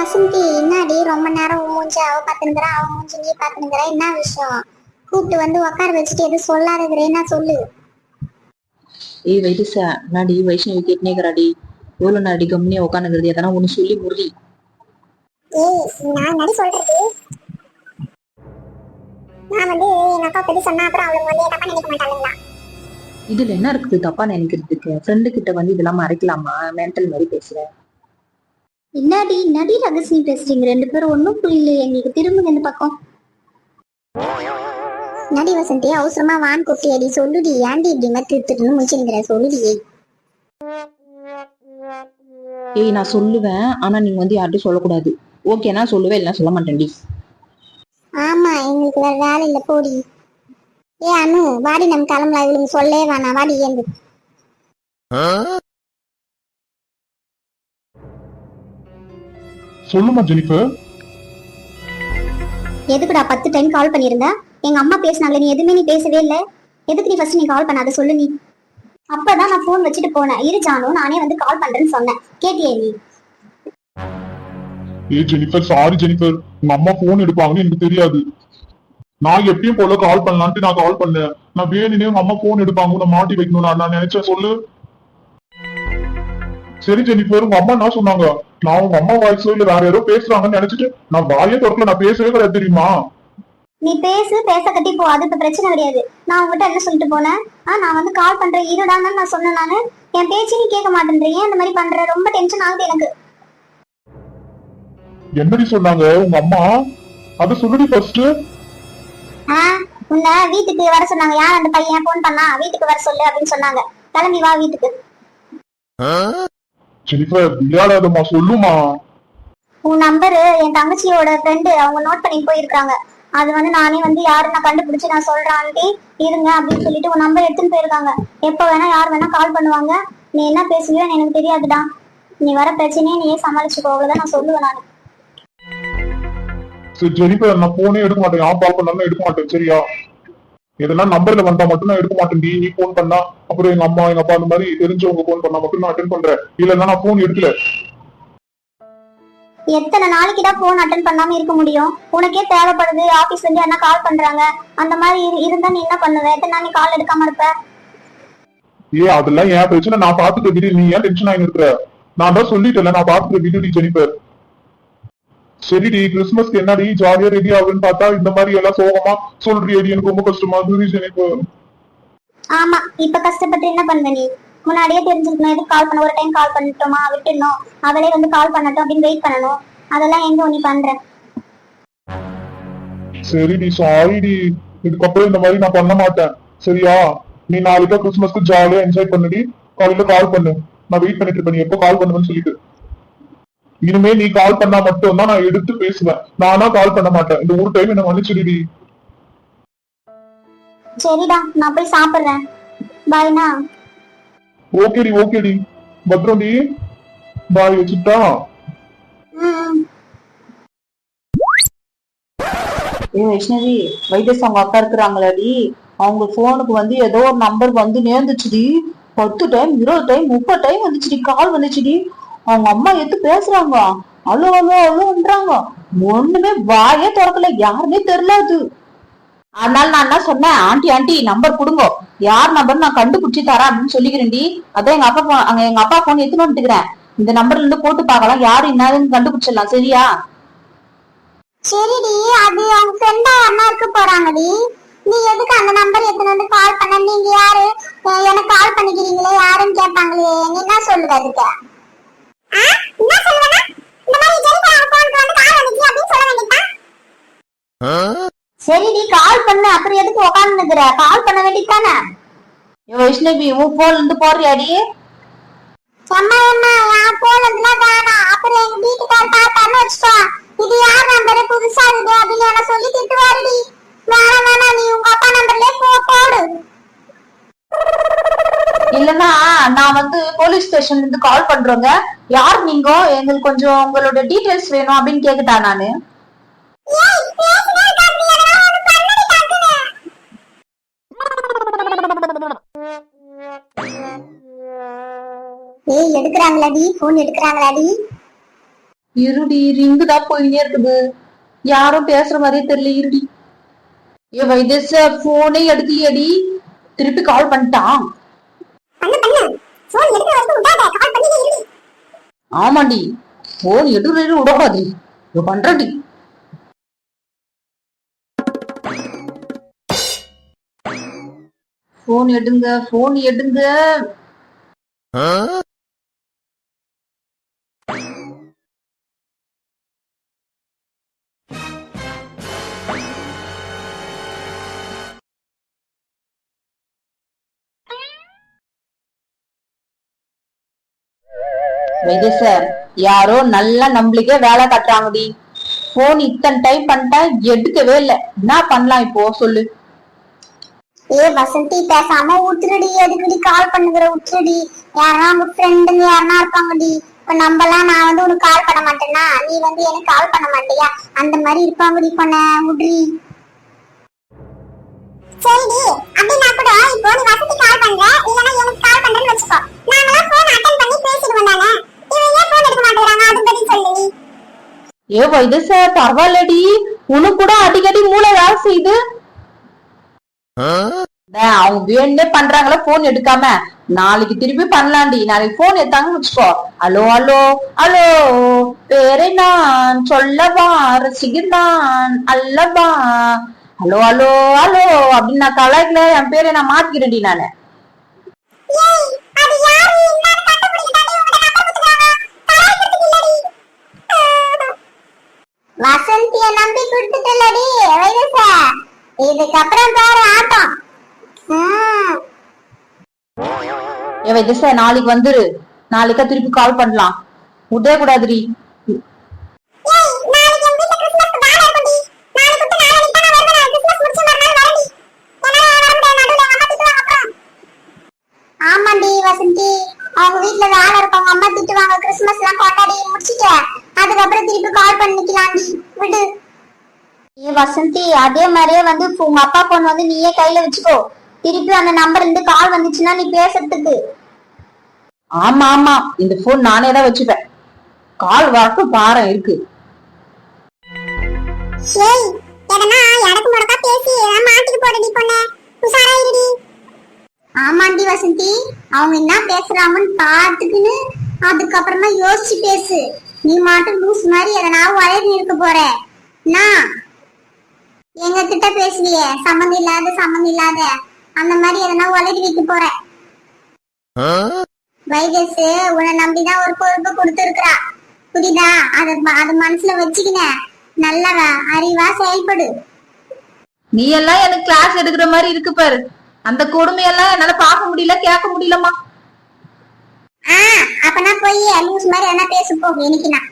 வசந்தி என்னடி ரொம்ப நேரம் மூஞ்சி அவ பாத்துனுக்குறா அவன் மூஞ்சி நீ பாத்துனுக்குற என்ன விஷயம்? கூப்பிட்டு வந்து உட்கார வச்சுட்டு எதுவும் சொல்லாததுல என்ன சொல்லு? ஏய் வைத்திசா நாடி வைஷ்ணவி கேட்டுனேக்கிறாடி எவ்வளவு நாடி கம்மியா உட்காந்துக்கிறது எதனா ஒண்ணு சொல்லி முடி ஏய் நான் என்னடி சொல்றது? நான் வந்து எங்க அக்கா பத்தி சொன்னா அப்புறம் அவளுக்கு வந்து தப்பா நினைக்க மாட்டாளுங்களா? இதுல என்ன இருக்குது தப்பா நினைக்கிறதுக்கு? ஃப்ரெண்டு கிட்ட வந்து இதெல்லாம் மறைக்கலாமா? மென்டல் மாதிரி பேசுறேன் என்னடி நடி ரகசியம் பேசுறீங்க? ரெண்டு பேரும் ஒன்றும் புரியல எங்களுக்கு திரும்புங்க இந்த பக்கம். நடி வசந்தி அவசரமா வான் குட்டி அடி சொல்லுடி ஏன்டி இப்படி மாதிரி திருத்துட்டுன்னு முடிச்சுங்கிற சொல்லுடி ஏய் நான் சொல்லுவேன். ஆனா நீங்க வந்து யார்ட்டும் சொல்லக்கூடாது. ஓகேனா சொல்லுவேன் இல்லைன்னா சொல்ல மாட்டேன்டி. ஆமா எங்களுக்கு வேற வேலை இல்ல. போடி. ஏ அனு வாடி நம்ம கிளம்பலாம். இவளுங்க சொல்லவே வேணாம். வாடி ஏந்து. சொல்லுமா ஜெனிஃபர். எதுக்குடா பத்து டைம் கால் பண்ணியிருந்த? எங்க அம்மா பேசினாங்களே நீ எதுவுமே நீ பேசவே இல்ல. எதுக்கு நீ ஃபர்ஸ்ட் நீ கால் பண்ணாத சொல்லு நீ. அப்பதான் நான் ஃபோன் வச்சுட்டு போனேன். இரு ஜானு நானே வந்து கால் பண்றேன்னு சொன்னேன். கேட்டியே நீ? ஏ ஜெனிஃபர் சாரி ஜெனிஃபர். உங்க அம்மா போன் எடுப்பாங்கன்னு எனக்கு தெரியாது. நான் எப்பயும் போல கால் பண்ணலான்ட்டு நான் கால் பண்ணேன். நான் வேணுனே உங்க அம்மா போன் எடுப்பாங்க. நான் மாட்டி வைக்கணும் நான் நினைச்சேன். சொல்லு. சரி ஜெனிஃபர் உங்க அம்மா என்ன சொன்னாங்க? நான் உங்க அம்மா வாய்ஸோ இல்ல வேற யாரோ பேசுறாங்கன்னு நினைச்சிட்டு நான் வாயே திறக்கல நான் பேசவே கிடையாது தெரியுமா? நீ பேசு பேச கட்டி போ. அது இப்ப பிரச்சனை கிடையாது. நான் உங்ககிட்ட என்ன சொல்லிட்டு போனேன்? ஆ நான் வந்து கால் பண்றேன். இருடான்னு நான் சொன்னேன் நானு. என் பேச்சு நீ கேட்க மாட்டேன்றீங்க இந்த மாதிரி பண்ற. ரொம்ப டென்ஷன் ஆகுது எனக்கு. என்னடி சொன்னாங்க? உங்க அம்மா? அத சொல்லுடி ஃபர்ஸ்ட் ஆ உன்னை வீட்டுக்கு வர சொன்னாங்க. யார் அந்த பையன்? ஃபோன் பண்ணா? வீட்டுக்கு வர சொல்லு அப்படின்னு சொன்னாங்க. கிளம்பி வா வீட்டுக்கு. ஜெனிஃபர் விளையாடாதம்மா சொல்லுமா உன் நம்பரு என் தங்கச்சியோட ஃப்ரெண்டு அவங்க நோட் பண்ணி போயிருக்காங்க. அது வந்து நானே வந்து யாரு நான் கண்டுபிடிச்சு நான் சொல்றேன் ஆண்டி. இருங்க அப்படின்னு சொல்லிட்டு உன் நம்பர் எடுத்துன்னு போயிருக்காங்க. எப்ப வேணா யார் வேணா கால் பண்ணுவாங்க. நீ என்ன பேசுவியோன்னு எனக்கு தெரியாதுடா. நீ வர பிரச்சனையே நீயே சமாளிச்சுக்கோ. அவ்வளவுதான் நான் சொல்லுவேன் நான். சரி ஜெனிஃபர் நான் போனே எடுக்க மாட்டேன். யார் கால் பண்ணாலும் எடுக்க மாட்டேன். சரியா? எதனா நம்பர்ல வந்தா மட்டும் நான் எடுக்க மாட்டேன். நீ போன் பண்ணா அப்புறம் எங்க அம்மா எங்க அப்பா அந்த மாதிரி தெரிஞ்சவங்க போன் பண்ணா மட்டும் நான் அட்டன் பண்றேன். இல்லன்னா நான் போன் எடுக்கல. எத்தனை நாளைக்கு தான் போன் அட்டன் பண்ணாம இருக்க முடியும்? உனக்கே தேவைப்படுது ஆபீஸ்ல இருந்து என்ன கால் பண்றாங்க? அந்த மாதிரி இரு- இருந்தா நீ என்ன பண்ணுவ? எத்தனை நாள் நீ கால் எடுக்காம இருப்ப? ஏ அதெல்லாம் என் பிரச்சனை. நான் பாத்துக்க விடு நீ ஏன் டென்ஷன் ஆகி இருக்கிற நான் தான் சொல்லிட்டேன்ல நான் பாத்துக்க விடுடி ஜெனிஃபர் சரிடி கிறிஸ்மஸ்க்கு என்னடி ஜாலியா ரெடி ஆகுன்னு பார்த்தா இந்த மாதிரி எல்லாம் சோகமா சொல்றியடி எனக்கு ரொம்ப கஷ்டமா இருந்தது ஜெனிஃபர் ஆமா இப்ப கஷ்டப்பட்டு என்ன பண்ணுவ நீ? முன்னாடியே தெரிஞ்சுக்கணும் எதுக்கு கால் பண்ண? ஒரு டைம் கால் பண்ணிட்டோமா? விட்டுடணும். அவளே வந்து கால் பண்ணட்டும் அப்படின்னு வெயிட் பண்ணணும். அதெல்லாம் எங்க நீ பண்ற? சரிடி சாரிடி இதுக்கப்புறம் இந்த மாதிரி நான் பண்ண மாட்டேன். சரியா? நீ நாளைக்கு கிறிஸ்மஸ்க்கு ஜாலியா என்ஜாய் பண்ணுடி. காலையில கால் பண்ணு. நான் வெயிட் பண்ணிட்டு இருப்பேன். நீ எப்போ கால் பண்ணுவேன்னு சொல்லிட்டு. இனிமே நீ கால் பண்ணா மட்டும் தான் நான் எடுத்து பேசுவேன். நானா கால் பண்ண மாட்டேன். இந்த ஒரு டைம் என்ன மன்னிச்சிடுடி. சரிடா நான் போய் சாப்பிடுறேன். பாய்னா ஓகேடி ஓகேடி பத்ரம்டி. பாய் வச்சுட்டா. ஏய் வைஷ்ணவி வைத்தியஸ் அவங்க அக்கா இருக்கிறாங்களாடி? அவங்க போனுக்கு வந்து ஏதோ ஒரு நம்பர் வந்து நேர்ந்துச்சுடி. பத்து டைம் இருபது டைம் முப்பது டைம் வந்துச்சுடி. கால் வந்துச்சுடி. அவங்க அம்மா எடுத்து பேசுறாங்க? அலோ அலோ அலோன்றாங்க ஒண்ணுமே வாயே திறக்கல யாருமே தெரியல அது. அதனால நான் என்ன சொன்னேன்? ஆண்டி ஆண்டி நம்பர் கொடுங்க. யார் நம்பர் நான் கண்டுபிடிச்சி தரேன் அப்படின்னு சொல்லிக்கிறேன்டி. அதான் எங்க அப்பா phone- அங்க எங்க அப்பா போன் எடுத்துன்னு வந்துட்டுக்கிறேன். இந்த நம்பர்ல இருந்து போட்டு பார்க்கலாம் யாரு என்னதுன்னு கண்டுபிடிச்சிடலாம். சரியா? சரிடி அது அவங்க ஃப்ரெண்டா அண்ணா இருக்க போறாங்கடி. நீ எதுக்கு அந்த நம்பர் எத்தனை வந்து கால் பண்ண? நீங்க யாரு? எனக்கு கால் பண்ணிக்கிறீங்களே யாருன்னு கேட்பாங்களே. நீ என்ன சொல்லுவ அதுக்கு சரிடி கால் பண்ணு. அப்புறம் எதுக்கு உட்கார்ந்து நிக்கிற கால் பண்ண வேண்டியதானே ஏய் வைஷ்ணவி உன் போன்ல இருந்து போடுறியாடி? அம்மா போன் வந்து வேணாம். அப்புறம் எங்க வீட்டுக்கார பார்த்தான்னு வச்சுக்கோ. இது யார் நம்பர்? புதுசா இருக்குது அப்படின்னு என்ன சொல்லி திட்டுவாருடி வேணாம் வேணாம் நீ உங்க அப்பா நம்பர்லயே போ போடு இல்லனா நான் வந்து போலீஸ் ஸ்டேஷன்ல இருந்து கால் பண்றோங்க. யார் நீங்க? எங்களுக்கு கொஞ்சம் உங்களோட டீடைல்ஸ் வேணும் அப்படின்னு கேக்குட்டா நானு. ஏய் எடுக்கறாங்களாடி? போன் எடுக்கறாங்களாடி? இருடி ரிங்கு தான் போயினே இருக்குது. யாரும் பேசுற மாதிரியே தெரியல இருடி. ஏ வைத்தேச போனே எடுக்கலையடி. திருப்பி கால் பண்ணிட்டான். பண்ணு பண்ணு போன் எடுத்து வரைக்கும் விடாத. கால் பண்ணி இரு. ஆமாண்டி. போன் எடுத்து இதோ பண்றடி. போன் எடுங்க போன் எடுங்க. வைத்திய சார் யாரோ நல்லா நம்மளுக்கே வேலை கட்டுறாங்கடி. போன் இத்தனை டைம் பண்ணிட்டா எடுக்கவே இல்லை. என்ன பண்ணலாம் இப்போ? சொல்லு. ஏ வசந்தி பேசாம விட்டுருடி எதுக்குடி கால் பண்ணுகிற? விட்டுருடி யாரா உங்க ஃப்ரெண்டுங்க யாரா இருப்பாங்கடி. இப்ப நம்மலாம் நான் வந்து உனக்கு கால் பண்ண மாட்டேன்னா நீ வந்து எனக்கு கால் பண்ண மாட்டியா? அந்த மாதிரி இருப்பாங்கடி பொண்ண முட்ரி சரிடி. அப்படின்னா கூட இப்போ நீ வசந்தி கால் பண்ற. இல்லனா எனக்கு கால் பண்றேன்னு வச்சுக்கோ. நாங்கலாம் போன் அட்டெண்ட் பண்ணி பேசிடுவோம் தானே? ஏ வைத்திய சார் பரவாயில்லடி. உனக்கு கூட அடிக்கடி மூளை வேலை செய்யுது. அவங்க வேணும்னே பண்றாங்களா போன் எடுக்காம. நாளைக்கு திருப்பி பண்ணலாம்டி. நாளைக்கு போன் எடுத்தாங்கன்னு வச்சுக்கோ. ஹலோ ஹலோ ஹலோ பேரே நான் சொல்லவா? ரசிகர் அல்லவா? ஹலோ ஹலோ ஹலோ அப்படின்னு நான் கலாய்க்கல. என் பேரை நான் மாத்திக்கிறேன்டி நானு. வசந்திய நம்பி கொடுத்துட்டலடி வைரச இதுக்கப்புறம் பாரு ஆட்டம். ஏ வைத்திய நாளைக்கு வந்துரு. நாளைக்கா திருப்பி கால் பண்ணலாம். விடவே கூடாதுடி ஏய் நாளைக்கு எங்க வீட்ல கிறிஸ்மஸ்க்கு பால் இருக்குடி நாளைக்கு விட்டு நாளைக்கு தான் நான் வருவேன் கிறிஸ்மஸ் முடிச்ச மறுநாள் வரேன்டி என்னால வர முடியாது நடுவுல எங்க அம்மா திட்டுவாங்க அப்புறம் ஆமாண்டி வசந்தி அவங்க வீட்ல வேலை இருப்பாங்க அம்மா திட்டுவாங்க கிறிஸ்மஸ் எல்லாம் கொண்டாடி முடிச்சிட்டு அதுக்கப்புறம் திருப்பி பண்ணிக்கலாம்டி விடு. ஏ வசந்தி அதே மாதிரியே வந்து உங்க அப்பா போன் வந்து நீயே கையில வச்சுக்கோ. திருப்பி அந்த நம்பர்ல இருந்து கால் வந்துச்சுன்னா நீ பேசுறதுக்கு. ஆமா ஆமா. இந்த போன் நானே தான் வச்சுப்பேன். கால் வரட்டும் பாரம் இருக்கு. ஏய் எதனா எடக்கு முடக்கா பேசி எதனா மாட்டிக்கு போடுடி பொண்ணு. உஷாரா இருடி. ஆமாண்டி வசந்தி. அவங்க என்ன பேசுறாங்கன்னு பார்த்துக்கின்னு அதுக்கப்புறமா யோசிச்சு பேசு. நீ மாட்டும் லூஸ் மாதிரி எதனா வளர்ந்து இருக்க போற. நான் எங்க கிட்ட பேசுவியே. சம்மந்தம் இல்லாத சம்மந்தம் இல்லாத. அந்த மாதிரி எதனா உலகி வைக்க போற. வைகஸ் உன்னை நம்பிதான் ஒரு பொறுப்பு கொடுத்துருக்கா புரியுதா? அத அது மனசுல வச்சுக்கின. நல்ல அறிவா செயல்படு. நீ எல்லாம் எனக்கு கிளாஸ் எடுக்கிற மாதிரி இருக்கு பாரு. அந்த கொடுமையெல்லாம் என்னால பார்க்க முடியல கேட்க முடியலம்மா. ஆ அப்பனா போய் லூஸ் மாதிரி என்ன பேச போ இன்னைக்கு நான்